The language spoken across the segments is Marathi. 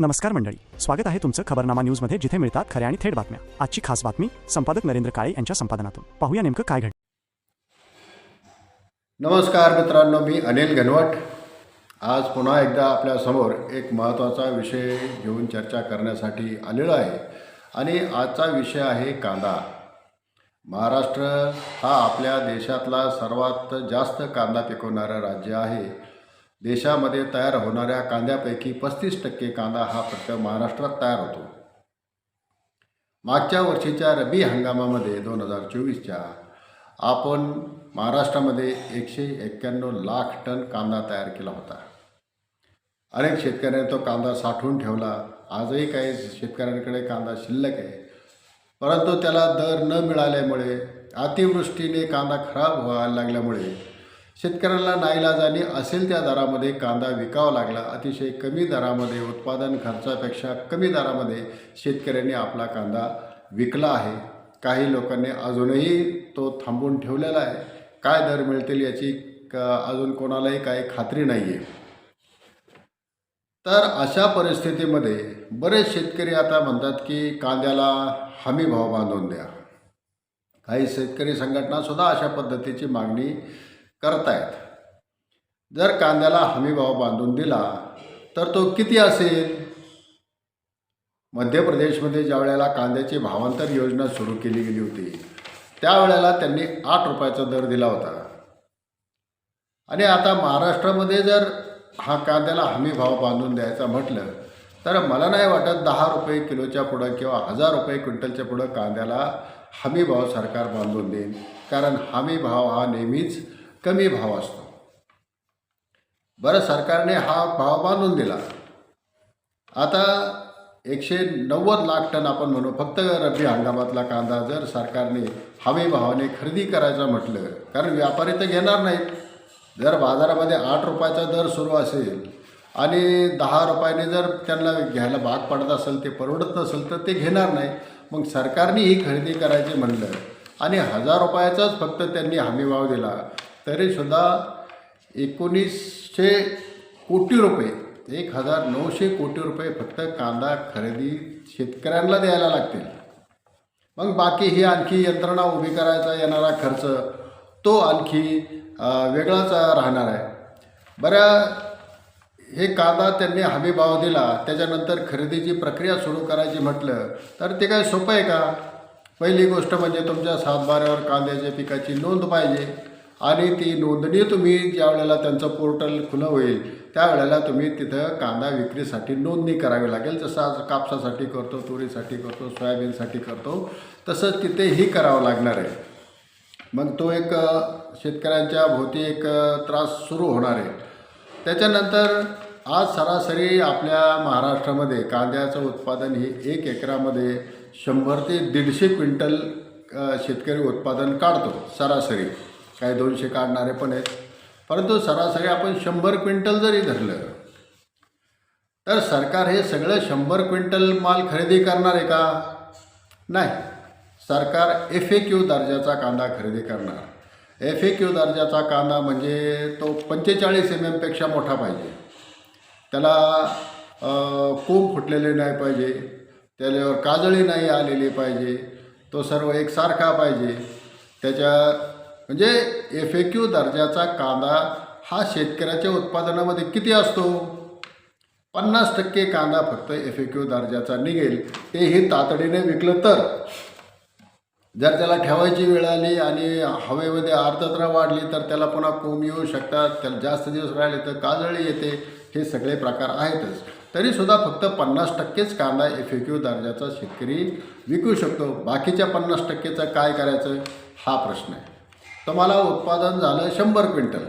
नमस्कार मंडळी. स्वागत आहे तुमचं खबरनामा न्यूजमध्ये जिथे मिळतात खऱ्या आणि थेट बातम्या. आजची खास बातमी संपादक नरेंद्र काळे यांच्या संपादनातून. पाहूया नेमकं काय घडलं नमस्कार मित्रांनो मी अनिल घनवट आज पुन्हा एकदा आपल्यासमोर एक महत्त्वाचा विषय घेऊन चर्चा करण्यासाठी आलेलो आहे. आणि आजचा विषय आहे कांदा. महाराष्ट्र हा आपल्या देशातला सर्वात जास्त कांदा पिकवणारं राज्य आहे. देशामध्ये तयार होणाऱ्या कांद्यापैकी पस्तीस टक्के कांदा हा फक्त महाराष्ट्रात तयार होतो. मागच्या वर्षीच्या रबी हंगामामध्ये दोन हजार चोवीसच्या आपण महाराष्ट्रामध्ये एकशे एक्क्याण्णव लाख टन कांदा तयार केला होता. अनेक शेतकऱ्यांनी तो कांदा साठवून ठेवला. आजही काही शेतकऱ्यांकडे कांदा शिल्लक आहे. परंतु त्याला दर न मिळाल्यामुळे अतिवृष्टीने कांदा खराब व्हायला लागल्यामुळे शेतकऱ्यांना नाईलाजाने असेल त्या दरामध्ये कांदा विकावा लागला. अतिशय कमी दरामध्ये उत्पादन खर्चापेक्षा कमी दरामध्ये शेतकऱ्यांनी आपला कांदा विकला आहे. काही लोकांनी अजूनही तो थांबून ठेवलेला आहे. काय दर मिळतील याची क अजून कोणालाही काही खात्री नाही आहे तर अशा परिस्थितीमध्ये बरेच शेतकरी आता म्हणतात की कांद्याला हमी भाव बांधून द्या. काही शेतकरी संघटनासुद्धा अशा पद्धतीची मागणी करतायत. जर कांद्याला हमीभाव बांधून दिला तर तो किती असेल? मध्य प्रदेशमध्ये ज्या वेळेला कांद्याची भावांतर योजना सुरू केली गेली होती त्यावेळेला त्यांनी आठ रुपयाचा दर दिला होता. आणि आता महाराष्ट्रामध्ये जर हा कांद्याला हमी भाव बांधून द्यायचा म्हटलं तर मला नाही वाटत दहा रुपये किलोच्या पुढं किंवा हजार रुपये क्विंटलच्या पुढं कांद्याला हमी भाव सरकार बांधून देईल. कारण हमी भाव हा नेहमीच कमी भाव असतो. बरं सरकारने हा भाव बांधून दिला. आता एकशे नव्वद लाख टन आपण म्हणू फक्त रब्बी हंगामातला कांदा जर सरकारने हमी भावाने खरेदी करायचं म्हटलं कारण व्यापारी तर घेणार नाहीत. जर बाजारामध्ये आठ रुपयाचा दर सुरू असेल आणि दहा रुपयाने जर त्यांना घ्यायला भाग पडत असेल ते परवडत नसेल तर ते घेणार नाही. मग सरकारने ही खरेदी करायची म्हणलं आणि हजार रुपयाचाच फक्त त्यांनी हमीभाव दिला. तरीसुद्धा एकोणीसशे कोटी रुपये एक हजार नऊशे कोटी रुपये फक्त कांदा खरेदी शेतकऱ्यांना द्यायला लागतील. मग बाकी ही आणखी यंत्रणा उभी करायचा येणारा खर्च तो आणखी वेगळाच राहणार आहे. बरं हे कांदा त्यांनी हमी भाव दिला त्याच्यानंतर खरेदीची प्रक्रिया सुरू करायची म्हटलं तर ते काय सोपं आहे का? पहिली गोष्ट म्हणजे तुमच्या सातबाऱ्यावर कांद्याच्या पिकाची नोंद पाहिजे. आणि ती नोंदणी तुम्ही ज्या वेळेला त्यांचं पोर्टल खुलं होईल त्यावेळेला तुम्ही तिथं कांदा विक्रीसाठी नोंदणी करावी लागेल. जसं आज कापसासाठी करतो तुरीसाठी करतो सोयाबीनसाठी करतो तसंच तिथेही करावं लागणार आहे. मग तो एक शेतकऱ्यांच्या भोवती एक त्रास सुरू होणार आहे. त्याच्यानंतर आज सरासरी आपल्या महाराष्ट्रामध्ये कांद्याचं उत्पादन हे एक एकरामध्ये शंभर ते दीडशे क्विंटल शेतकरी उत्पादन काढतो सरासरी. काही दोनशे काढणारे पण आहेत. परंतु सरासरी आपण शंभर क्विंटल जरी धरलं तर सरकार हे सगळं शंभर क्विंटल माल खरेदी करणार आहे का? नाही. सरकार एफ ए क्यू दर्जाचा कांदा खरेदी करणार. एफ ए क्यू दर्जाचा कांदा म्हणजे तो पंचेचाळीस एम एमपेक्षा मोठा पाहिजे. त्याला कोंब फुटलेले नाही पाहिजे. त्याच्यावर काजळी नाही आलेली पाहिजे. तो सर्व एकसारखा पाहिजे. त्याच्या म्हणजे एफ ए क्यू दर्जाचा कांदा हा शेतकऱ्याच्या उत्पादनामध्ये किती असतो? पन्नास टक्के कांदा फक्त एफ ए क्यू दर्जाचा निघेल. तेही तातडीने विकलं तर. जर त्याला ठेवायची वेळ आली आणि हवेमध्ये आर्द्रता वाढली तर त्याला पुन्हा कोंब येऊ शकतात त्याला जास्त दिवस राहिले तर काजळी येते. हे सगळे प्रकार आहेतच. तरीसुद्धा फक्त पन्नास टक्केच कांदा एफ ए क्यू दर्जाचा शेतकरी विकू शकतो. बाकीच्या पन्नास टक्केचं काय करायचं? हा प्रश्न आहे. तर मला उत्पादन झालं शंभर क्विंटल.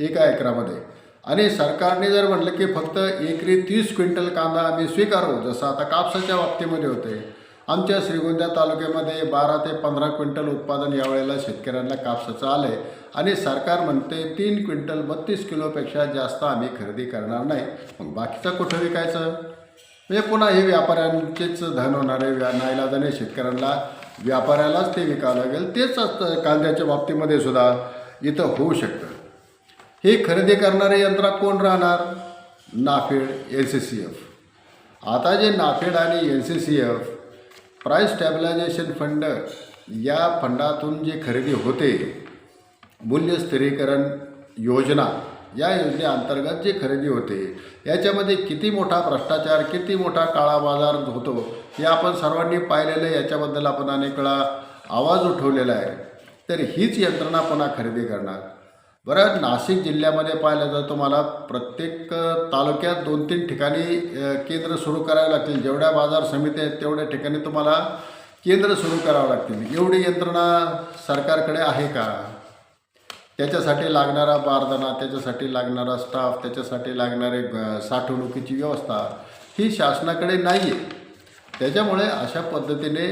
एका एकरामध्ये. आणि सरकारने जर म्हटलं की फक्त एकरी तीस क्विंटल कांदा आम्ही स्वीकारू जसं आता कापसाच्या बाबतीमध्ये होते. आमच्या श्रीगोंदा तालुक्यामध्ये बारा ते पंधरा क्विंटल उत्पादन यावेळेला शेतकऱ्यांना कापसाचं आलं आहे आणि सरकार म्हणते तीन क्विंटल बत्तीस किलोपेक्षा जास्त आम्ही खरेदी करणार नाही. मग बाकीचं कुठं विकायचं? म्हणजे पुन्हा हे व्यापाऱ्यांचेच धन होणारे व्या नाईलाजाने शेतकऱ्यांना व्यापाऱ्यालाच ते विकावं लागेल तेच असतं कांद्याच्या बाबतीमध्ये सुद्धा इथं होऊ शकतं. हे खरेदी करणारे यंत्रात कोण राहणार? NAFED L C C F आता जे नाफेड आणि N C C F price stabilization fund या फंडातून जे खरेदी होते मूल्य स्थिरीकरण योजना या योजनेअंतर्गत जे खरेदी होते याच्यामध्ये किती मोठा भ्रष्टाचार किती मोठा काळा बाजार होतो हे आपण सर्वांनी पाहिलेलं आहे. याच्याबद्दल आपण अनेक वेळा आवाज उठवलेला आहे. तर हीच यंत्रणा पुन्हा खरेदी करणार. बरं नाशिक जिल्ह्यामध्ये पाहिलं तर तुम्हाला प्रत्येक तालुक्यात दोन तीन ठिकाणी केंद्र सुरू करावे लागतील. जेवढ्या बाजार समिती आहेत तेवढ्या ठिकाणी तुम्हाला केंद्र सुरू करावं लागतील. एवढी यंत्रणा सरकारकडे आहे का? त्याच्यासाठी लागणारा बारदाना त्याच्यासाठी लागणारा स्टाफ त्याच्यासाठी लागणारे साठवणुकीची व्यवस्था ही शासनाकडे नाही आहे त्याच्यामुळे अशा पद्धतीने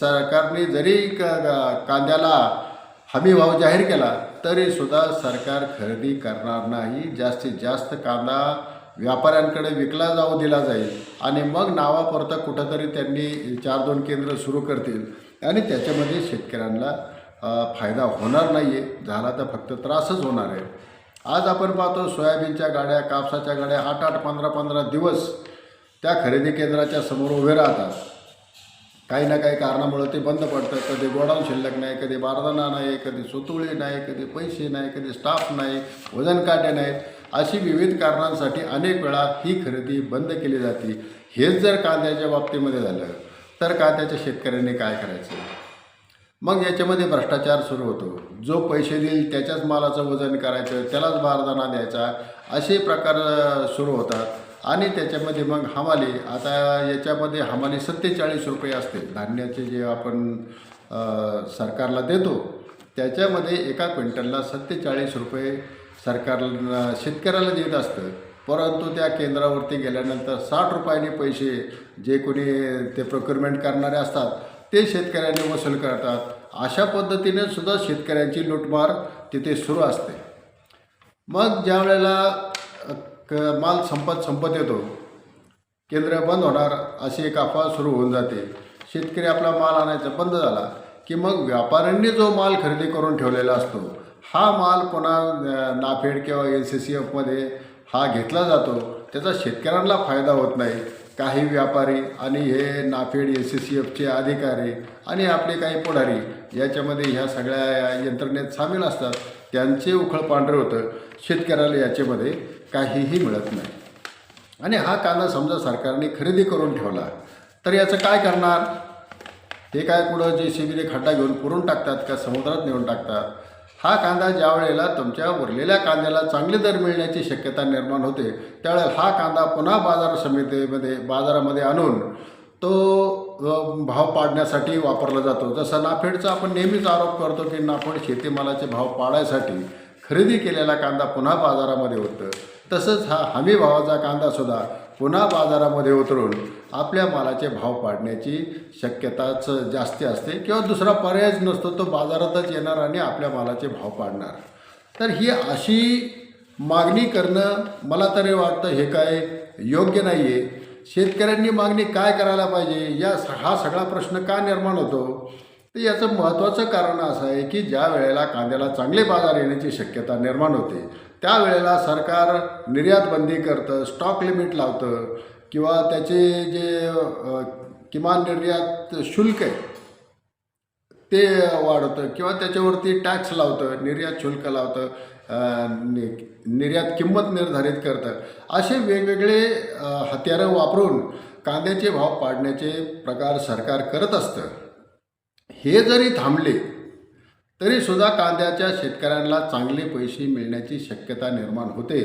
सरकारने जरी क- कांद्याला हमी भाव जाहीर केला तरी सुद्धा सरकार खरेदी करणार नाही. जास्तीत जास्त कांदा व्यापाऱ्यांकडे विकला जाऊ दिला जाईल आणि मग नावापुरता कुठंतरी त्यांनी चार दोन केंद्र सुरू करतील आणि त्याच्यामध्ये शेतकऱ्यांना फायदा होणार नाही आहे झाला तर फक्त त्रासच होणार आहे. आज आपण पाहतो सोयाबीनच्या गाड्या कापसाच्या गाड्या आठ आठ पंधरा पंधरा दिवस त्या खरेदी केंद्राच्या समोर उभे राहतात. काही ना काही कारणामुळं ते बंद पडतं कधी गोडाऊन शिल्लक नाही कधी बारदाना नाही कधी सुतुळी नाही कधी पैसे नाही कधी स्टाफ नाही वजन काटे नाहीत. अशी विविध कारणांसाठी अनेक वेळा ही खरेदी बंद केली जाते. हेच जर कांद्याच्या बाबतीमध्ये झालं तर कांद्याच्या शेतकऱ्यांनी काय करायचं? मग याच्यामध्ये भ्रष्टाचार सुरू होतो. जो पैसे देईल त्याच्याच मालाचं वजन करायचं त्यालाच बारदाना द्यायचा असे प्रकार सुरू होतात. आणि त्याच्यामध्ये मग हमाली आता याच्यामध्ये हमाली सत्तेचाळीस रुपये असते धान्याचे जे आपण सरकारला देतो त्याच्यामध्ये एका क्विंटलला सत्तेचाळीस रुपये सरकारला शेतकऱ्याला देत असतं. परंतु त्या केंद्रावरती गेल्यानंतर साठ रुपयांनी पैसे जे कोणी ते प्रोक्युरमेंट करणारे असतात ते शेतकऱ्यांनी वसूल करतात. अशा पद्धतीने सुद्धा शेतकऱ्यांची लूटमार तिथे सुरू असते. मग ज्या वेळेला क माल संपत संपत येतो केंद्र बंद होणार अशी एक अफवा सुरू होऊन जाते. शेतकरी आपला माल आणायचा बंद झाला की मग व्यापाऱ्यांनी जो माल खरेदी करून ठेवलेला असतो हा माल पुन्हा नाफेड किंवा एन सी सी एफमध्ये हा घेतला जातो. त्याचा शेतकऱ्यांना फायदा होत नाही. काही व्यापारी आणि हे नाफेड एस सी सी एफचे अधिकारी आणि आपले काही पुढारी याच्यामध्ये ह्या सगळ्या यंत्रणेत सामील असतात. त्यांचे उखळ पांढरे होतं. शेतकऱ्याला याच्यामध्ये काहीही मिळत नाही. आणि हा कांदा समजा सरकारने खरेदी करून ठेवला तर याचं काय करणार? हे काय कुठं जे शिबिरे खड्डा घेऊन पुरून टाकतात का समुद्रात नेऊन टाकतात? हा कांदा ज्या वेळेला तुमच्या उरलेल्या कांद्याला चांगले दर मिळण्याची शक्यता निर्माण होते त्यावेळेला हा कांदा पुन्हा बाजार समितीमध्ये बाजारामध्ये आणून तो भाव पाडण्यासाठी वापरला जातो. जसं नाफेडचा आपण नेहमीच आरोप करतो की नाफेड शेतीमालाचे भाव पाडायसाठी खरेदी केलेला कांदा पुन्हा बाजारामध्ये होतं तसंच हा हमी भावाचा कांदासुद्धा पुन्हा बाजारामध्ये उतरून आपल्या मालाचे भाव पाडण्याची शक्यताच जास्ती असते किंवा दुसरा पर्यायच नसतो तो बाजारातच येणार आणि आपल्या मालाचे भाव पाडणार. तर ही अशी मागणी करणं मला तरी वाटतं हे काय योग्य नाही आहे शेतकऱ्यांनी मागणी काय करायला पाहिजे? या हा सगळा प्रश्न का निर्माण होतो? तर याचं महत्त्वाचं कारण असं आहे की ज्या वेळेला कांद्याला चांगले बाजार येण्याची शक्यता निर्माण होते त्यावेळेला सरकार निर्यातबंदी करतं स्टॉक लिमिट लावतं किंवा त्याचे जे किमान निर्यात शुल्क आहे ते वाढवतं किंवा त्याच्यावरती टॅक्स लावतं निर्यात शुल्क लावतं नि- निर्यात किंमत निर्धारित करतं. असे वेगवेगळे हत्यारं वापरून कांद्याचे भाव पाडण्याचे प्रकार सरकार करत असतं. हे जरी थांबले तरीसुद्धा कांद्याच्या शेतकऱ्यांना चांगले पैसे मिळण्याची शक्यता निर्माण होते.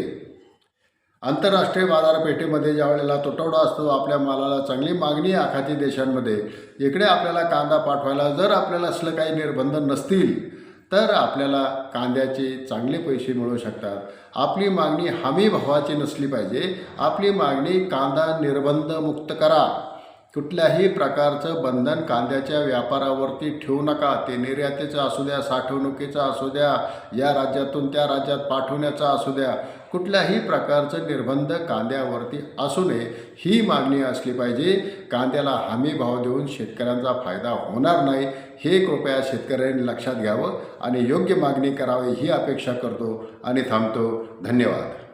आंतरराष्ट्रीय बाजारपेठेमध्ये ज्या वेळेला तुटवडा असतो आपल्या मालाला चांगली मागणी आखाती देशांमध्ये. इकडे आपल्याला कांदा पाठवायला जर आपल्याला असलं काही निर्बंध नसतील तर आपल्याला कांद्याचे चांगले पैसे मिळू शकतात. आपली मागणी हमी भावाची नसली पाहिजे. आपली मागणी कांदा निर्बंध मुक्त करा. कुठल्याही प्रकारचं बंधन कांद्याच्या व्यापारावरती ठेवू नका. ते निर्यातीचं असू द्या साठवणुकीचं असू द्या या राज्यातून त्या राज्यात पाठवण्याचा असू द्या. कुठल्याही प्रकारचं निर्बंध कांद्यावरती असू नये ही मागणी असली पाहिजे. कांद्याला हमी भाव देऊन शेतकऱ्यांचा फायदा होणार नाही हे कृपया शेतकऱ्यांनी लक्षात घ्यावं आणि योग्य मागणी करावी ही अपेक्षा करतो आणि थांबतो. धन्यवाद.